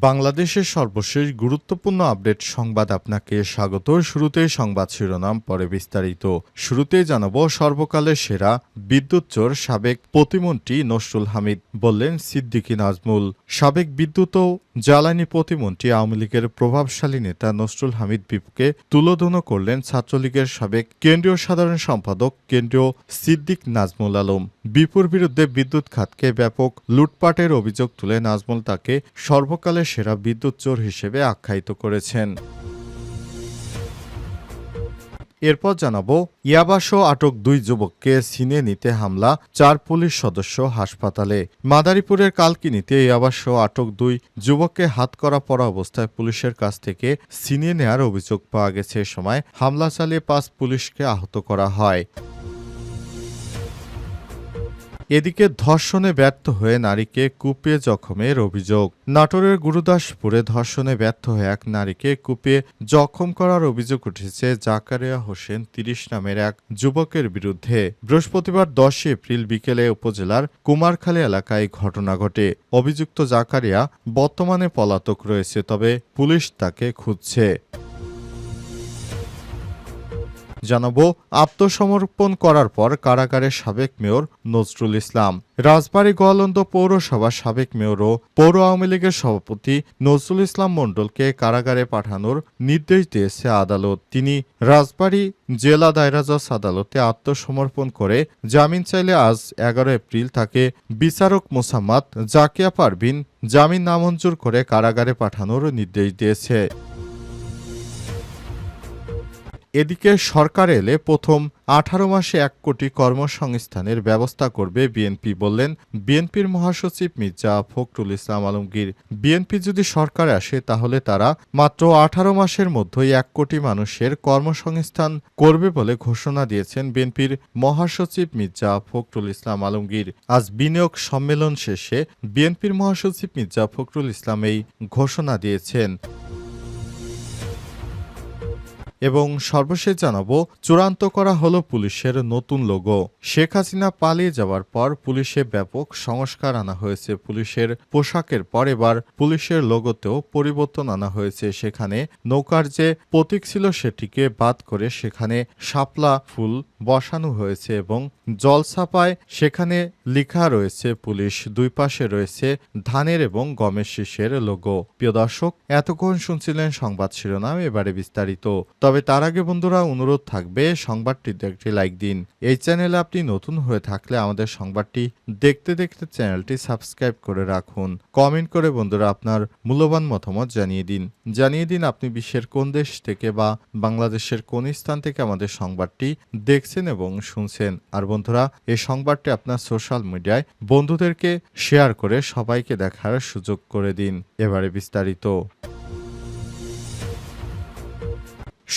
বাংলাদেশের সর্বশেষ গুরুত্বপূর্ণ আপডেট সংবাদ আপনাকে স্বাগত। শুরুতেই সংবাদ শিরোনাম, পরে বিস্তারিত। শুরুতেই জানাব সর্বকালের সেরা বিদ্যুৎ চোর সাবেক প্রতিমন্ত্রী নসরুল হামিদ বললেন সিদ্দিকী নাজমুল। সাবেক বিদ্যুৎ ও জ্বালানি প্রতিমন্ত্রী আওয়ামী লীগের প্রভাবশালী নেতা নসরুল হামিদ বিপুকে তুলোধন করলেন ছাত্রলীগের সাবেক কেন্দ্রীয় সাধারণ সম্পাদক কেন্দ্রীয় সিদ্দিক নাজমুল আলম। বিপুর বিরুদ্ধে বিদ্যুৎ খাতকে ব্যাপক লুটপাটের অভিযোগ তুলে নাজমুল তাকে সর্বকালের সেরা বিদ্যুৎ চোর হিসেবে আখ্যায়িত করেছেন। এরপর জানাব ইয়াবাসহ আটক দুই যুবককে সিনে নিতে হামলা চার পুলিশ সদস্য হাসপাতালে। মাদারীপুরের কালকিনিতে ইয়াবাসহ আটক দুই যুবককে হাত করা পড়া অবস্থায় পুলিশের কাছ থেকে সিনে নেয়ার অভিযোগ পাওয়া গেছে সময় হামলা চালিয়ে পাঁচ পুলিশকে আহত করা হয়। এদিকে ধর্ষণে ব্যর্থ হয়ে নারীকে কুপিয়ে জখমের অভিযোগ। নাটোরের গুরুদাসপুরে ধর্ষণে ব্যর্থ হয়ে এক নারীকে কুপিয়ে জখম করার অভিযোগ উঠেছে জাকারিয়া হোসেন তিরিশ নামের এক যুবকের বিরুদ্ধে। বৃহস্পতিবার দশই এপ্রিল বিকেলে উপজেলার কুমারখালী এলাকায় ঘটনা ঘটে। অভিযুক্ত জাকারিয়া বর্তমানে পলাতক রয়েছে, তবে পুলিশ তাকে খুঁজছে। জানাব আত্মসমর্পণ করার পর কারাগারের সাবেক মেয়র নজরুল ইসলাম। রাজবাড়ী গোয়ালন্দ পৌরসভার সাবেক মেয়র ও পৌর আওয়ামী লীগের সভাপতি নজরুল ইসলাম মণ্ডলকে কারাগারে পাঠানোর নির্দেশ দিয়েছে আদালত। তিনি রাজবাড়ী জেলা দায়রা জজ আদালতে আত্মসমর্পণ করে জামিন চাইলে আজ এগারো এপ্রিল তাকে বিচারক মোসাম্মদ জাকিয়া পারভিন জামিন নামঞ্জুর করে কারাগারে পাঠানোর নির্দেশ দিয়েছে। এদিকে সরকার এলে প্রথম আঠারো মাসে এক কোটি কর্মসংস্থানের ব্যবস্থা করবে বিএনপি বললেন বিএনপির মহাসচিব মির্জা ফখরুল ইসলাম আলমগীর। বিএনপি যদি সরকারে আসে, তাহলে তারা মাত্র আঠারো মাসের মধ্যেই এক কোটি মানুষের কর্মসংস্থান করবে বলে ঘোষণা দিয়েছেন বিএনপির মহাসচিব মির্জা ফখরুল ইসলাম আলমগীর। আজ বিনিয়োগ সম্মেলন শেষে বিএনপির মহাসচিব মির্জা ফখরুল ইসলাম এই ঘোষণা দিয়েছেন। এবং সর্বশেষ জানাব, চূড়ান্ত করা হলো পুলিশের নতুন লোগো শেখ হাসিনা পালিয়ে যাওয়ার পর পুলিশে ব্যাপক সংস্কার আনা হয়েছে। পুলিশের পোশাকের পর এবার পুলিশের লোগোতেও পরিবর্তন আনা হয়েছে। সেখানে নৌকার যে প্রতীক ছিল সেটিকে বাদ করে সেখানে শাপলা ফুল বসানো হয়েছে এবং জলসাপায় সেখানে লেখা রয়েছে, পুলিশ দুই পাশে রয়েছে ধানের এবং গমের শীষের লোগো প্রিয় দর্শক, এতক্ষণ শুনছিলেন সংবাদ শিরোনাম, এবারে বিস্তারিত। তবে তার আগে বন্ধুরা, অনুরোধ থাকবে, সংবাদটিতে একটি লাইক দিন। এই চ্যানেলে আপনি নতুন হয়ে থাকলে আমাদের সংবাদটি দেখতে দেখতে চ্যানেলটি সাবস্ক্রাইব করে রাখুন। কমেন্ট করে বন্ধুরা আপনার মূল্যবান মতামত জানিয়ে দিন। জানিয়ে দিন আপনি বিশ্বের কোন দেশ থেকে বা বাংলাদেশের কোন স্থান থেকে আমাদের সংবাদটি দেখছেন। এবং শুনছেন। আর বন্ধুরা, এই সংবাদটি আপনার সোশ্যাল মিডিয়ায় বন্ধুদেরকে শেয়ার করে সবাইকে দেখার সুযোগ করে দিন। এবারে বিস্তারিত।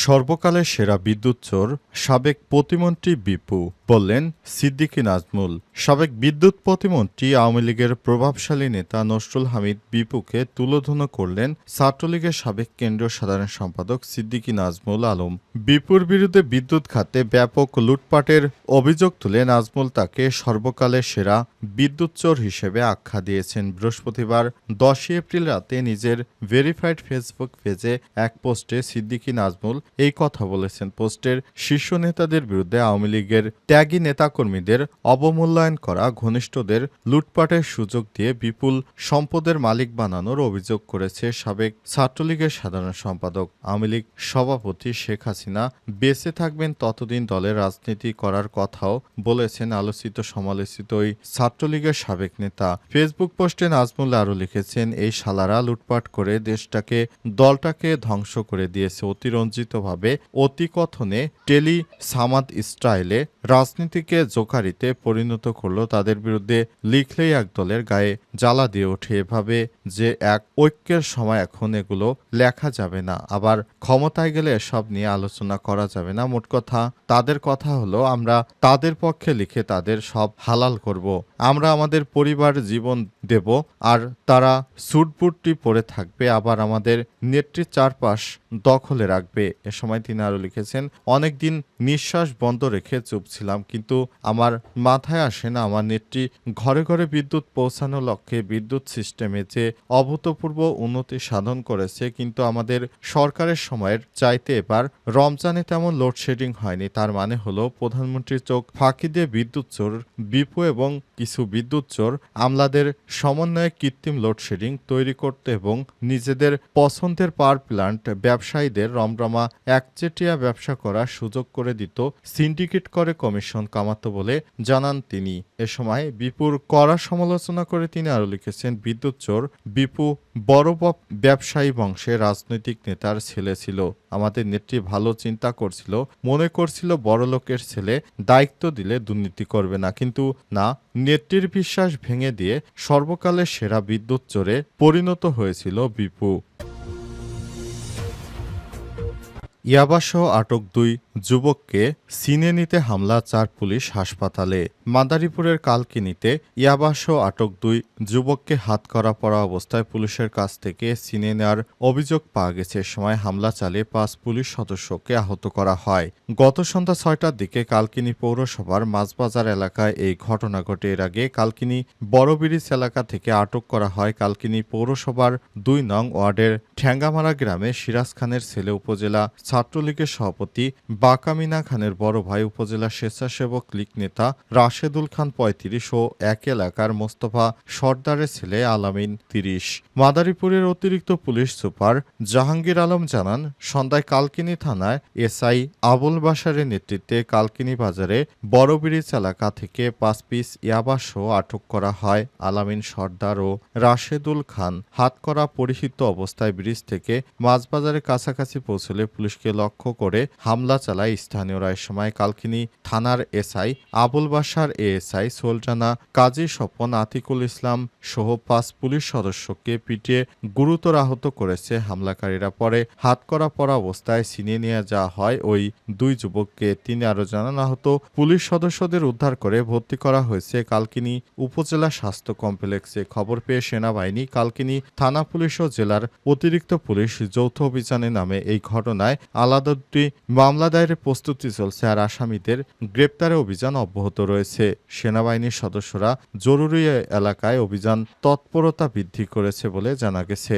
সর্বকালের সেরা বিদ্যুৎ চোর সাবেক প্রতিমন্ত্রী বিপু বললেন, সিদ্দিকী নাজমুল। সাবেক বিদ্যুৎ প্রতিমন্ত্রী আওয়ামী লীগের প্রভাবশালী নেতা নসরুল হামিদ বিপুকে তুলোধন করলেন ছাত্রলীগের সাবেক কেন্দ্রীয় সাধারণ সম্পাদক সিদ্দিকী নাজমুল আলম। বিপুর বিরুদ্ধে বিদ্যুৎ খাতে ব্যাপক লুটপাটের অভিযোগ তুলে নাজমুল তাকে সর্বকালের সেরা বিদ্যুৎ চোর হিসেবে আখ্যা দিয়েছেন। বৃহস্পতিবার দশই এপ্রিল রাতে নিজের ভেরিফাইড ফেসবুক পেজে এক পোস্টে সিদ্দিকী নাজমুল এই কথা বলেছেন। পোস্টের শীর্ষ নেতাদের বিরুদ্ধে আওয়ামী লীগের ত্যাগী নেতাকর্মীদের অবমূল্যায়ন করা, ঘনিষ্ঠদের লুটপাটের সুযোগ দিয়ে বিপুল সম্পদের মালিক বানানোর অভিযোগ করেছে সাবেক ছাত্রলীগের সাধারণ সম্পাদক। আওয়ামী লীগ সভাপতি শেখ হাসিনা বেঁচে থাকবেন ততদিন দলের রাজনীতি করার কথাও বলেছেন আলোচিত সমালোচিত ওই ছাত্রলীগের সাবেক নেতা। ফেসবুক পোস্টে নাজমুল আরও লিখেছেন, এই শালারা লুটপাট করে দেশটাকে, দলটাকে ধ্বংস করে দিয়েছে। অতিরঞ্জিতভাবে অতিকথনে টেলি সামাদ স্টাইলে রাজনীতিকে জোকারিতে পরিণত করল তাদের বিরুদ্ধে লিখলেই এক দলের গায়ে জ্বালা দিয়ে ওঠে এভাবে যে এক ঐক্যের সময় এখন এগুলো লেখা যাবে না। আবার ক্ষমতায় গেলে এসব নিয়ে আলোচনা করা যাবে না। মোট কথা, তাদের কথা হলো, আমরা তাদের পক্ষে লিখে তাদের সব হালাল করব। আমরা আমাদের পরিবার জীবন দেব আর তারা সুটবুটটি পরে থাকবে, আবার আমাদের নেত্রীর চারপাশ দখলে রাখবে। এসব সময় তিনি আরও লিখেছেন অনেক দিন নিঃশ্বাস বন্ধ রেখে চুপ ছিলাম, কিন্তু আমার মাথায় আসে না আমার নেত্রী ঘরে ঘরে বিদ্যুৎ পৌঁছানোর লক্ষ্যে বিদ্যুৎ সিস্টেমে যে অভূতপূর্ব উন্নতি সাধন করেছে, কিন্তু আমাদের সরকারের সময়ের চাইতে এবার রমজানে তেমন লোডশেডিং হয়নি। তার মানে হলো প্রধানমন্ত্রীর চোখ ফাঁকি দিয়ে বিদ্যুৎ চোর, বিপু এবং কিছু বিদ্যুৎ চোর আমলাদের সমন্বয়ে কৃত্রিম লোডশেডিং তৈরি করতে এবং নিজেদের পছন্দের পাওয়ার প্ল্যান্ট ব্যবসায়ীদের রমরমা একচেটিয়া ব্যবসা করার সুযোগ করে দিত, সিন্ডিকেট করে কমিশন কামাতো বলে জানান তিনি। এ সময় বিপুর কড়া সমালোচনা করে তিনি আরও লিখেছেন, বিদ্যুৎ চোর বিপু বড় ব্যবসায়ী বংশে রাজনৈতিক নেতার ছেলে ছিল। আমাদের নেত্রী ভালো চিন্তা করছিল, মনে করছিল বড় লোকের ছেলে দায়িত্ব দিলে দুর্নীতি করবে না। কিন্তু না, নেত্রীর বিশ্বাস ভেঙে দিয়ে সর্বকালের সেরা বিদ্যুৎ চোরে পরিণত হয়েছিল বিপু। ইয়াবাসহ আটক দুই যুবককে সিনে নিতে হামলা চার পুলিশ হাসপাতালে। মাদারীপুরের কালকিনিতে ইয়াবাসহ আটক দুই যুবককে হাত করা পড়া অবস্থায় পুলিশের কাছ থেকে সিনে নেওয়ার অভিযোগ পাওয়া গেছে। সময় হামলা চালিয়ে পাঁচ পুলিশ সদস্যকে আহত করা হয়। গত সন্ধ্যা ছয়টার দিকে কালকিনি পৌরসভার মাছবাজার এলাকায় এই ঘটনা ঘটে। এর আগে কালকিনি বড় ব্রিজ এলাকা থেকে আটক করা হয়। কালকিনি পৌরসভার দুই নং ওয়ার্ডের ঠ্যাঙ্গামারা গ্রামে সিরাজ খানের ছেলে উপজেলা ছাত্রলীগের সভাপতি বাকামিনা খানের বড় ভাই উপজেলা স্বেচ্ছাসেবক লীগ নেতা রাশেদুল খান পঁয়ত্রিশ ও এক এলাকার মোস্তফা সর্দারের ছেলে আলামিন তিরিশ। মাদারীপুরের অতিরিক্ত পুলিশ সুপার জাহাঙ্গীর আলম জানান, সন্ধ্যায় কালকিনি থানায় এসআই আবুল বাসারের নেতৃত্বে কালকিনি বাজারে বড় ব্রিজ এলাকা থেকে পাঁচ পিস ইয়াবাসহ আটক করা হয় আলামিন সর্দার ও রাশেদুল খান। হাতকড়া পরিহিত অবস্থায় ব্রিজ থেকে মাছবাজারের কাছাকাছি পৌঁছলে পুলিশকে লক্ষ্য করে হামলা চালায় স্থানীয়রা এ সময় কালকিনি থানার এসআই আবুল বাসার এএসআই সোলজানা, কাজী স্বপন আতিকুল ইসলাম সহ পাঁচ পুলিশ সদস্যকে পিটিয়ে গুরুতর আহত করেছে হামলাকারীরা। পরে হাতকড়া পরা অবস্থায় ছিনিয়ে নিয়ে যাওয়া হয় ওই দুই যুবককে। তিনি আরও জানান, আহত পুলিশ সদস্যদের উদ্ধার করে ভর্তি করা হয়েছে কালকিনি উপজেলা স্বাস্থ্য কমপ্লেক্সে। খবর পেয়ে সেনাবাহিনী কালকিনি থানা পুলিশ ও জেলার অতিরিক্ত পুলিশ যৌথ অভিযানে নামে এই ঘটনায় আলাদা দুটি মামলা দায়েরের প্রস্তুতি চলছে আর আসামিদের গ্রেপ্তারে অভিযান অব্যাহত রয়েছে। সেনাবাহিনীর সদস্যরা জরুরি এলাকায় অভিযান তৎপরতা বৃদ্ধি করেছে বলে জানা গেছে।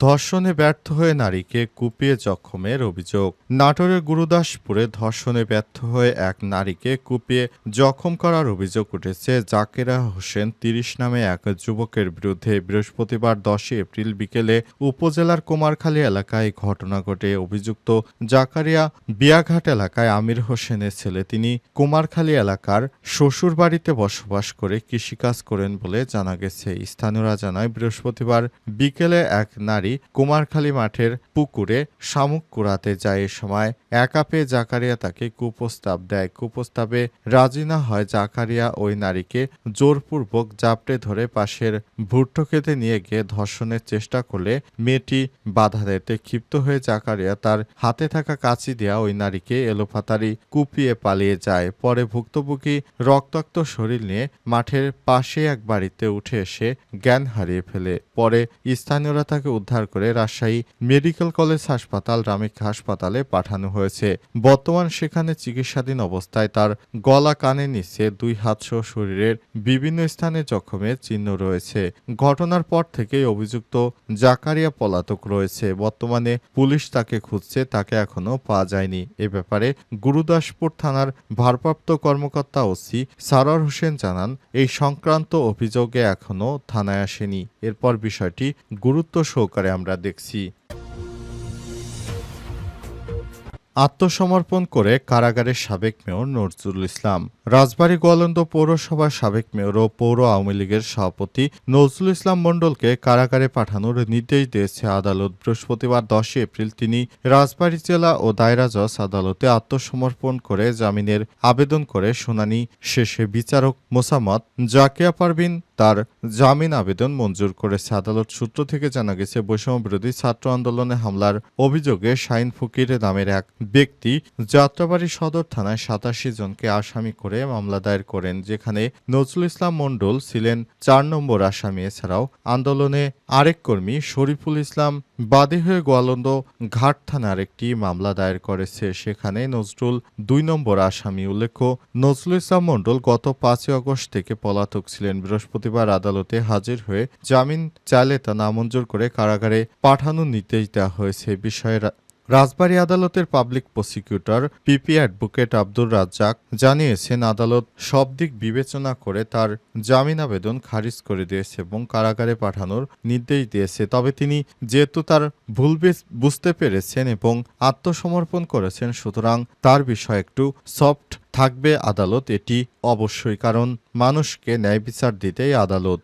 ধর্ষণে ব্যর্থ হয়ে নারীকে কুপিয়ে জখমের অভিযোগ। নাটোরের গুরুদাসপুরে ধর্ষণে ব্যর্থ হয়ে এক নারীকে কুপিয়ে জখম করার অভিযোগ উঠেছে। জাকেরা হোসেন তিরিশ নামে এক যুবকের বিরুদ্ধে বৃহস্পতিবার দশই এপ্রিল বিকেলে উপজেলার কুমারখালী এলাকায় ঘটনা ঘটে। অভিযুক্ত জাকারিয়া বিয়াঘাট এলাকায় আমির হোসেনের ছেলে। তিনি কুমারখালী এলাকার শ্বশুর বাড়িতে বসবাস করে কৃষিকাজ করেন বলে জানা গেছে। স্থানীয়রা জানায়, বৃহস্পতিবার বিকেলে এক নারী কুমারখালী মাঠের পুকুরে শামুক কুড়াতে যায় এ সময় একা পেয়ে জাকারিয়া তাকে কুপ্রস্তাব দেয়। কুপ্রস্তাবে রাজি না হয় জাকারিয়া ওই নারীকে জোরপূর্বক জাপটে ধরে পাশের ভুট্টো খেতে নিয়ে গিয়ে ধর্ষণের চেষ্টা করলে মেয়েটি বাধা দিতে ক্ষিপ্ত হয়ে জাকারিয়া তার হাতে থাকা কাঁচি দেয়া ওই নারীকে এলোপাতারি কুপিয়ে পালিয়ে যায়। পরে ভুক্তভোগী রক্তাক্ত শরীর নিয়ে মাঠের পাশে এক বাড়িতে উঠে এসে জ্ঞান হারিয়ে ফেলে। পরে স্থানীয়রা তাকে উদ্ধার করে রাজশাহী মেডিকেল কলেজ হাসপাতাল রামিক হাসপাতালে পাঠানো হয়েছে। বর্তমান সেখানে চিকিৎসাধীন অবস্থায় তার গলা কানে নিচে দুই হাত সহ শরীরের বিভিন্ন স্থানে জখমের চিহ্ন রয়েছে। ঘটনার পর থেকেই অভিযুক্ত জাকারিয়া পলাতক রয়েছে। বর্তমানে পুলিশ তাকে খুঁজছে, তাকে এখনও পাওয়া যায়নি। এ ব্যাপারে গুরুদাসপুর থানার ভারপ্রাপ্ত কর্মকর্তা ওসি সারোয়ার হোসেন জানান, এই সংক্রান্ত অভিযোগে এখনও থানায় আসেনি। এরপর বিষয়টি গুরুত্ব সহকারে আমরা দেখছি। আত্মসমর্পণ করে কারাগারের সাবেক মেয়র নজরুল ইসলাম। রাজবাড়ী গোয়ালন্দ পৌরসভার সাবেক মেয়র ও পৌর আওয়ামী লীগের সভাপতি নজরুল ইসলাম মণ্ডলকে কারাগারে পাঠানোর নির্দেশ দিয়েছে আদালত। বৃহস্পতিবার দশই এপ্রিল তিনি রাজবাড়ী জেলা ও দায়রা জজ আদালতে আত্মসমর্পণ করে জামিনের আবেদন করে শুনানি শেষে বিচারক মোসাম্মদ জাকিয়া পারভিন তার জামিন আবেদন মঞ্জুর করেছে। আদালত সূত্র থেকে জানা গেছে বৈষম্য বিরোধী ছাত্র আন্দোলনে হামলার অভিযোগে শাইন ফকির নামের এক ব্যক্তি যাত্রাবাড়ি সদর থানায় সাতাশি জনকে আসামি করে মামলা দায়ের করেন, যেখানে নজরুল ইসলাম মণ্ডল ছিলেন চার নম্বর আসামি। এছাড়াও আন্দোলনে আরেক কর্মী শরীফুল ইসলাম বাদী হয়ে গোয়ালন্দ ঘাট থানার একটি মামলা দায়ের করেছে। সেখানে নজরুল দুই নম্বর আসামি। উল্লেখ্য, নজরুল ইসলাম মণ্ডল গত পাঁচই আগস্ট থেকে পলাতক ছিলেন। বৃহস্পতিবার আদালতে হাজির হয়ে জামিন চাইলে তা নামঞ্জুর করে কারাগারে পাঠানোর নির্দেশ দেওয়া হয়েছে। বিষয়ে রাজবাড়ী আদালতের public prosecutor PP advocate Abdur Razzaq জানিয়েছেন, আদালত সব দিক বিবেচনা করে তার জামিন আবেদন খারিজ করে দিয়েছে এবং কারাগারে পাঠানোর নির্দেশ দিয়েছে। তবে তিনি যেহেতু তার ভুল বুঝতে পেরেছেন এবং আত্মসমর্পণ করেছেন, সুতরাং তার বিষয়ে একটু সফট থাকবে আদালত, এটি অবশ্যই, কারণ মানুষকে ন্যায় বিচার দিতেই আদালত।